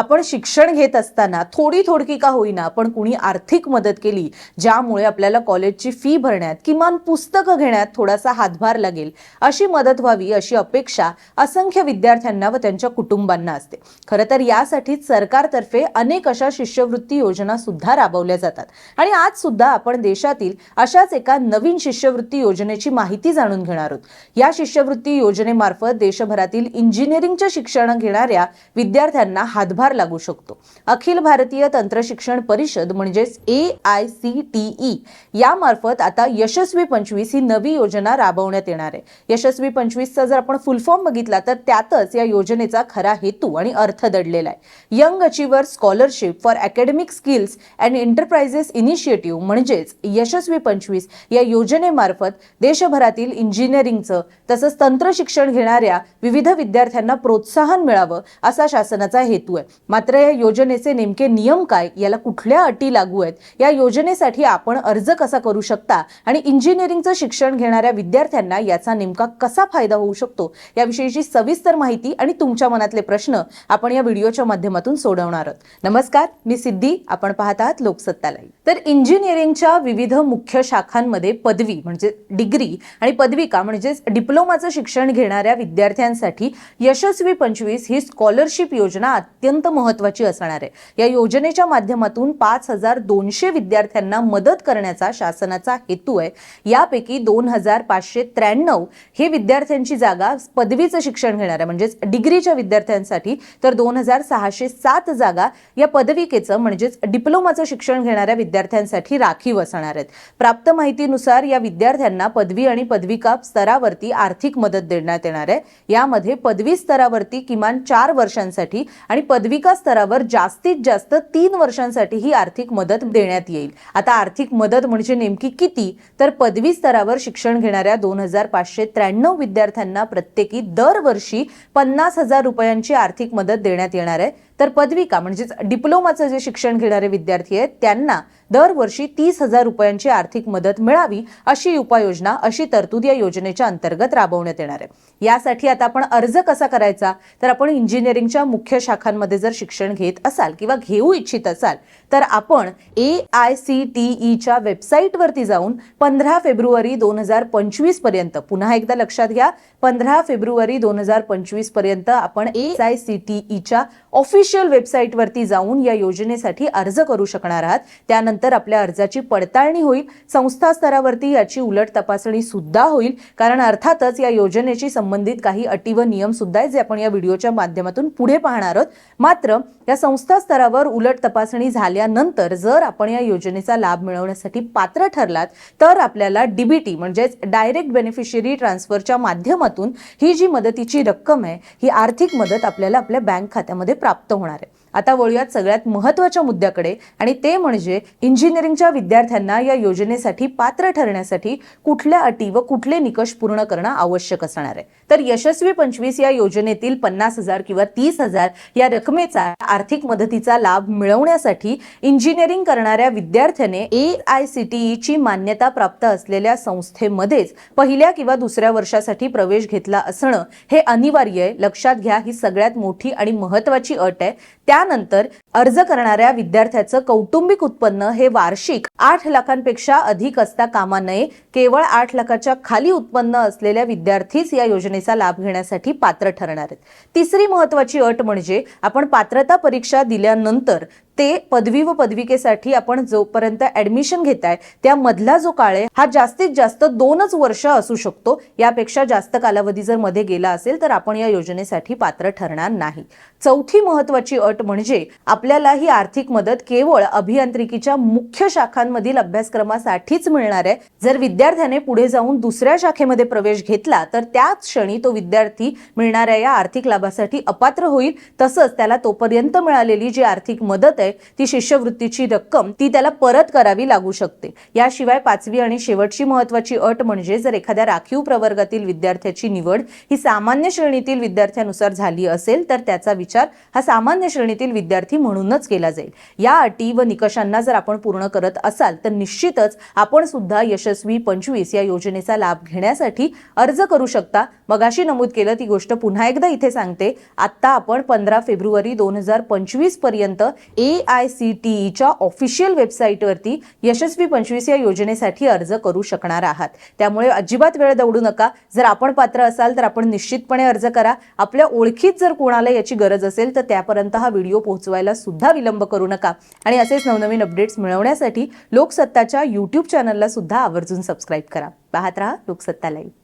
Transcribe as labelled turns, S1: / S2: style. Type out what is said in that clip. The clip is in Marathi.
S1: आपण शिक्षण घेत असताना थोडी थोडकी का होईना पण कुणी आर्थिक मदत केली ज्यामुळे आपल्याला कॉलेजची फी भरण्यात किमान पुस्तकं घेण्यात थोडासा हातभार लागेल अशी मदत व्हावी अशी अपेक्षा असंख्य विद्यार्थ्यांना व त्यांच्या कुटुंबांना असते. खरं तर यासाठीच सरकारतर्फे अनेक अशा शिष्यवृत्ती योजना सुद्धा राबवल्या जातात. आणि आज सुद्धा आपण देशातील अशाच एका नवीन शिष्यवृत्ती योजनेची माहिती जाणून घेणार आहोत. या शिष्यवृत्ती योजनेमार्फत देशभरातील इंजिनिअरिंगचे शिक्षण घेणाऱ्या विद्यार्थ्यांना हातभार लागू शकतो. अखिल भारतीय तंत्रशिक्षण परिषद म्हणजेच A I C T E यामार्फत आता यशस्वी पंचवीस ही नवी योजना राबवण्यात येणार आहे. यशस्वी पंचवीसचा जर आपण फुल फॉर्म बघितला तर त्यातच या योजनेचा खरा हेतू आणि अर्थ दडलेला आहे. Young achiever scholarship for academic skills and enterprises initiative म्हणजेच यशस्वी पंचवीस या योजनेमार्फत देशभरातील इंजिनिअरिंगचं तसंच तंत्र शिक्षण घेणाऱ्या विविध विद्यार्थ्यांना प्रोत्साहन मिळावं असा शासनाचा हेतू आहे. मात्र या योजनेचे नेमके नियम काय? याला कुठल्या अटी लागू आहेत? या योजनेसाठी आपण अर्ज कसा करू शकता? आणि इंजिनिअरिंगचं शिक्षण घेणाऱ्या विद्यार्थ्यांना याचा नेमका कसा फायदा होऊ शकतो? याविषयीची सविस्तर माहिती आणि तुमच्या मनातले प्रश्न आपण या व्हिडिओच्या माध्यमातून सोडवणार आहोत. नमस्कार मी सिद्धी. आपण पाहत आहात लोकसत्तालाई. तर इंजिनिअरिंगच्या विविध मुख्य शाखांमध्ये पदवी म्हणजे डिग्री आणि पदविका म्हणजेच डिप्लोमाचं शिक्षण घेणाऱ्या विद्यार्थ्यांसाठी यशस्वी पंचवीस ही स्कॉलरशिप योजना अत्यंत महत्वाची असणार आहे. या योजनेच्या माध्यमातून पाच हजार दोनशे विद्यार्थ्यांना मदत करण्याचा शासनाचा हेतू आहे. यापैकी दोन हजार पाचशे त्र्याण्णव हे विद्यार्थ्यांची जागा पदवीचं शिक्षण घेणार आहे. म्हणजेच डिग्रीच्या विद्यार्थ्यांसाठी तर दोन हजार सहाशे सात जागा या पदविकेचं म्हणजेच डिप्लोमाचं शिक्षण घेणाऱ्या विद्यार्थ्यांसाठी राखीव असणार आहेत. प्राप्त माहितीनुसार या विद्यार्थ्यांना पदवी आणि पदविका स्तरावरती आर्थिक मदत देण्यात येणार आहे. यामध्ये पदवी स्तरावरती किमान चार वर्षांसाठी आणि पदवी पदविका स्तरावर जास्तीत जास्त तीन वर्षांसाठी ही आर्थिक मदत देण्यात येईल. आता आर्थिक मदत म्हणजे नेमकी किती? तर पदवी स्तरावर शिक्षण घेणाऱ्या दोन हजार पाचशे त्र्याण्णव विद्यार्थ्यांना प्रत्येकी दरवर्षी पन्नास हजार रुपयांची आर्थिक मदत देण्यात येणार आहे. तर पदविका म्हणजेच डिप्लोमाचं जे शिक्षण घेणारे विद्यार्थी आहेत त्यांना दरवर्षी तीस हजार रुपयांची आर्थिक मदत मिळावी अशी उपाययोजना अशी तरतूद या योजनेच्या अंतर्गत राबवण्यात येणार आहे. यासाठी आता आपण अर्ज कसा करायचा? तर आपण इंजिनिअरिंगच्या मुख्य शाखांमध्ये जर शिक्षण घेत असाल किंवा घेऊ इच्छित असाल तर आपण ए आय सी टी ईच्या वेबसाईटवरती जाऊन पंधरा फेब्रुवारी दोन हजार पंचवीसपर्यंत पुन्हा एकदा लक्षात घ्या पंधरा फेब्रुवारी दोन हजार पंचवीसपर्यंत आपण ए आय सी टी ईच्या ऑफिशियल वेबसाईटवरती जाऊन या योजनेसाठी अर्ज करू शकणार आहात. त्यानंतर आपल्या अर्जाची पडताळणी होईल. संस्था स्तरावरती याची उलट तपासणी सुद्धा होईल. कारण अर्थातच या योजनेशी संबंधित काही अटी व नियम सुद्धा आहेत जे आपण या व्हिडिओच्या माध्यमातून पुढे पाहणार आहोत. मात्र या संस्था स्तरावर उलट तपासणी झाल्यानंतर जर आपण या योजनेचा लाभ मिळवण्यासाठी पात्र ठरलात तर आपल्याला डीबीटी म्हणजेच डायरेक्ट बेनिफिशियरी ट्रान्सफरच्या माध्यमातून ही जी मदतीची रक्कम आहे ही आर्थिक मदत आपल्याला आपल्या बँक खात्यामध्ये प्राप्त होणार आहे आता वळूयात सगळ्यात महत्त्वाच्या मुद्द्याकडे. आणि ते म्हणजे इंजिनिअरिंगच्या विद्यार्थ्यांना या योजनेसाठी पात्र ठरण्यासाठी कुठल्या अटी व कुठले निकष पूर्ण करणं आवश्यक असणार आहे. तर यशस्वी पंचवीस या योजनेतील पन्नास हजार किंवा तीस हजार या रकमेचा आर्थिक मदतीचा लाभ मिळवण्यासाठी इंजिनिअरिंग करणाऱ्या विद्यार्थ्याने ए आय सी टी ची मान्यता प्राप्त असलेल्या संस्थेमध्येच पहिल्या किंवा दुसऱ्या वर्षासाठी प्रवेश घेतला असणं हे अनिवार्य आहे. लक्षात घ्या ही सगळ्यात मोठी आणि महत्वाची अट आहे. त्यानंतर अर्ज करणाऱ्या विद्यार्थ्याचं कौटुंबिक उत्पन्न हे वार्षिक आठ लाखांपेक्षा अधिक असता कामा नये. केवळ आठ लाखाच्या खाली उत्पन्न असलेल्या विद्यार्थीच या योजनेचा लाभ घेण्यासाठी पात्र ठरणार आहेत. तिसरी महत्वाची अट म्हणजे आपण पात्रता परीक्षा दिल्यानंतर ते पदवी व पदविकेसाठी आपण जोपर्यंत ऍडमिशन घेताय आहे त्यामधला जो काळ आहे हा जास्तीत जास्त दोनच वर्ष असू शकतो. यापेक्षा जास्त कालावधी जर मध्ये गेला असेल तर आपण या योजनेसाठी पात्र ठरणार नाही. चौथी महत्वाची अट म्हणजे आपल्याला ही आर्थिक मदत केवळ अभियांत्रिकीच्या मुख्य शाखांमधील अभ्यासक्रमासाठीच मिळणार आहे. जर विद्यार्थ्याने पुढे जाऊन दुसऱ्या शाखेमध्ये प्रवेश घेतला तर त्याच क्षणी तो विद्यार्थी मिळणाऱ्या या आर्थिक लाभासाठी अपात्र होईल. तसंच त्याला तोपर्यंत मिळालेली जी आर्थिक मदत आहे ती शिष्यवृत्तीची रक्कम ती त्याला परत करावी लागू शकते. याशिवाय पाचवी आणि शेवटची महत्वाची अट म्हणजे जर एखाद्या राखीव प्रवर्गातील विद्यार्थ्याची निवड ही सामान्य श्रेणीतील विद्यार्थ्यानुसार झाली असेल तर त्याचा विचार हा सामान्य श्रेणीतील विद्यार्थी म्हणूनच केला जाईल. या अटी व निकषांना जर आपण पूर्ण करत असाल तर निश्चितच आपण सुद्धा यशस्वी पंचवीस या योजनेचा लाभ घेण्यासाठी अर्ज करू शकता. मगाशी नमूद केलं ती गोष्ट पुन्हा एकदा इथे सांगते. आत्ता आपण पंधरा फेब्रुवारी दोन हजार पंचवीसपर्यंत ए आय सी टी ईच्या ऑफिशियल वेबसाईटवरती यशस्वी पंचवीस या योजनेसाठी अर्ज करू शकणार आहात. त्यामुळे अजिबात वेळ दवडू नका. जर आपण पात्र असाल तर आपण निश्चितपणे अर्ज करा. आपल्या ओळखीत जर कोणाला याची गरज असेल तर त्यापर्यंत हा व्हिडिओ पोहोचवायला सुद्धा विलंब करू नका. आणि असेच नवनवीन अपडेट्स मिळवण्यासाठी लोकसत्ताच्या यूट्यूब चॅनलला सुद्धा आवर्जून सबस्क्राईब करा. पाहत राहा लोकसत्ता लाईव्ह